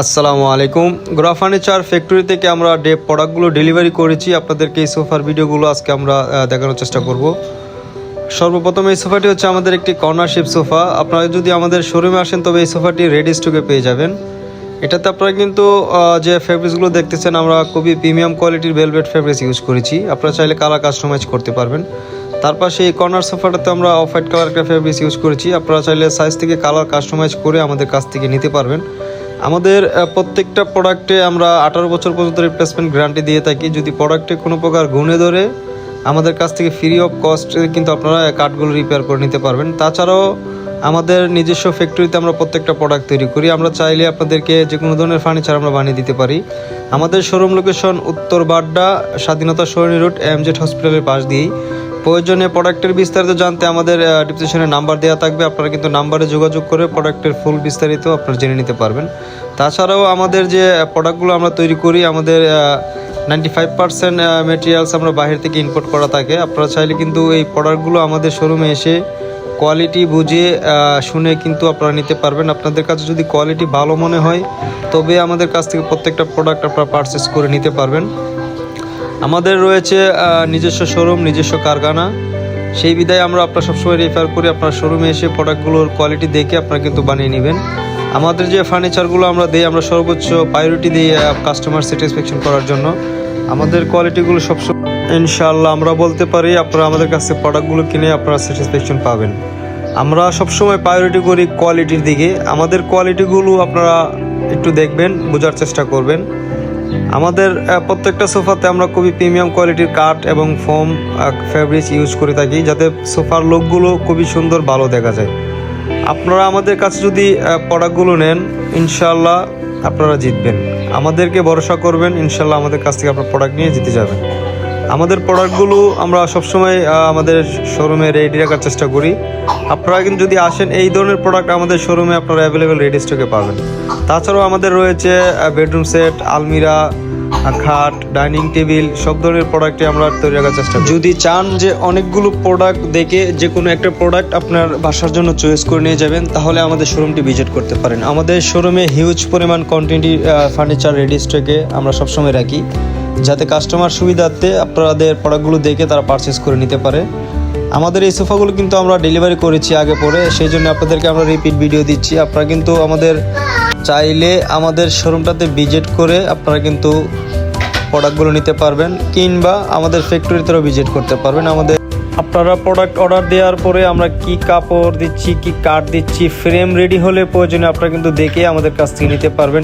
আসসালামু আলাইকুম। গ্রা furniture factory থেকে আমরা ডে প্রোডাক্টগুলো ডেলিভারি করেছি? আপনাদেরকে এই সোফার ভিডিওগুলো আজকে আমরা দেখানোর চেষ্টা করব। সর্বপ্রথম এই সোফাটি হচ্ছে আমাদের একটি কর্নারশিপ সোফা। আপনারা যদি আমাদের শোরুমে আসেন, তবে এই সোফাটি রেডি স্টকে পেয়ে যাবেন। এটাতে আপনারা কিন্তু যে ফেব্রিক্সগুলো দেখতেছেন, আমরা খুবই প্রিমিয়াম কোয়ালিটির ভেলভেট ফেব্রিক্স ইউজ করেছি। আপনারা চাইলে কালার কাস্টমাইজ করতে পারবেন। তার পাশে এই কর্নার সোফাটাতে আমরা অফ হোয়াইট কালার একটা ফেব্রিক্স ইউজ করেছি। আপনারা চাইলে সাইজ থেকে কালার কাস্টমাইজ করে আমাদের কাছ থেকে নিতে পারবেন। আমাদের প্রত্যেকটা প্রোডাক্টে আমরা আঠারো বছর পর্যন্ত রিপ্লেসমেন্ট গ্যারান্টি দিয়ে থাকি। যদি প্রোডাক্টে কোনো প্রকার গুণে ধরে আমাদের কাছ থেকে ফ্রি অফ কস্ট কিন্তু আপনারা কার্ডগুলো রিপেয়ার করে নিতে পারবেন। তাছাড়াও আমাদের নিজস্ব ফ্যাক্টরিতে আমরা প্রত্যেকটা প্রোডাক্ট তৈরি করি। আমরা চাইলে আপনাদেরকে যে কোনো ধরনের ফার্নিচার আমরা বানিয়ে দিতে পারি। আমাদের শোরুম লোকেশন উত্তর বাড্ডা, স্বাধীনতা সরণী রোড এম এমজেড হসপিটালের পাশ দিয়েই। প্রয়োজনে প্রোডাক্টের বিস্তারিত জানতে আমাদের ডিসক্রিপশনে নাম্বার দেওয়া থাকবে। আপনারা কিন্তু নাম্বারে যোগাযোগ করে প্রোডাক্টের ফুল বিস্তারিত আপনারা জেনে নিতে পারবেন। তাছাড়াও আমাদের যে প্রোডাক্টগুলো আমরা তৈরি করি, আমাদের নাইনটি ফাইভ পার্সেন্ট মেটেরিয়ালস আমরা বাইরে থেকে ইম্পোর্ট করা থাকে। আপনারা চাইলে কিন্তু এই প্রোডাক্টগুলো আমাদের শোরুমে এসে কোয়ালিটি বুঝে শুনে কিন্তু আপনারা নিতে পারবেন। আপনাদের কাছে যদি কোয়ালিটি ভালো মনে হয়, তবে আমাদের কাছ থেকে প্রত্যেকটা প্রোডাক্ট আপনারা পারচেস করে নিতে পারবেন। আমাদের রয়েছে নিজস্ব শোরুম নিজস্ব কারখানা। সেই বিধায় আমরা আপনার সবসময় রেফার করি, আপনার শোরুমে এসে প্রোডাক্টগুলোর কোয়ালিটি দেখে আপনারা কিন্তু বানিয়ে নেবেন। আমাদের যে ফার্নিচারগুলো আমরা দিই, আমরা সর্বোচ্চ প্রায়োরিটি দিই কাস্টমার স্যাটিসফ্যাকশন করার জন্য। আমাদের কোয়ালিটিগুলো সবসময় ইনশাল্লাহ আমরা বলতে পারি, আপনারা আমাদের কাছে প্রোডাক্টগুলো কিনে আপনারা স্যাটিসফ্যাকশন পাবেন। আমরা সবসময় প্রায়োরিটি করি কোয়ালিটির দিকে। আমাদের কোয়ালিটিগুলো আপনারা একটু দেখবেন, বোঝার চেষ্টা করবেন। আমাদের প্রত্যেকটা সোফাতে আমরা খুবই প্রিমিয়াম কোয়ালিটির কাঠ এবং ফোম ফ্যাব্রিক ইউজ করে থাকি, যাতে সোফার লোকগুলো খুবই সুন্দর ভালো দেখা যায়। আপনারা আমাদের কাছে যদি প্রোডাক্টগুলো নেন ইনশাল্লাহ আপনারা জিতবেন। আমাদেরকে ভরসা করবেন ইনশাল্লাহ আমাদের কাছ থেকে আপনার প্রোডাক্ট নিয়ে জিতে যাবেন। আমাদের প্রোডাক্টগুলো আমরা সবসময় আমাদের শোরুমে রেডি রাখার চেষ্টা করি। আপনারা কিন্তু যদি আসেন, এই ধরনের প্রোডাক্ট আমাদের শোরুমে আপনারা অ্যাভেলেবেল রেডি স্টকে পাবেন। তাছাড়াও আমাদের রয়েছে বেডরুম সেট আলমিরা খাট ডাইনিং টেবিল সব ধরনের প্রোডাক্টে আমরা তৈরি রাখার চেষ্টা করি। যদি চান যে অনেকগুলো প্রোডাক্ট দেখে যে কোনো একটা প্রোডাক্ট আপনার বাসার জন্য চয়েস করে নিয়ে যাবেন, তাহলে আমাদের শোরুমটি ভিজিট করতে পারেন। আমাদের শোরুমে হিউজ পরিমাণ কন্টেন্টি ফার্নিচার রেডি স্টকে আমরা সবসময় রাখি। যাতে কাস্টমার সুবিধার্থে আপনাদের প্রোডাক্টগুলো দেখে তারা পারচেস করে নিতে পারে। আমাদের এই সোফাগুলো কিন্তু আমরা ডেলিভারি করেছি আগে পরে, সেই জন্য আপনাদেরকে আমরা রিপিট ভিডিও দিচ্ছি। আপনারা কিন্তু আমাদের চাইলে আমাদের শোরুমটাতে ভিজিট করে আপনারা কিন্তু প্রোডাক্টগুলো নিতে পারবেন, কিংবা আমাদের ফ্যাক্টরিতেও ভিজিট করতে পারবেন। আমাদের আপনারা প্রোডাক্ট অর্ডার দেওয়ার পরে আমরা কি কাপড় দিচ্ছি, কি কাঠ দিচ্ছি ফ্রেম রেডি হলে প্রয়োজনে আপনারা কিন্তু দেখে আমাদের কাছ থেকে নিতে পারবেন।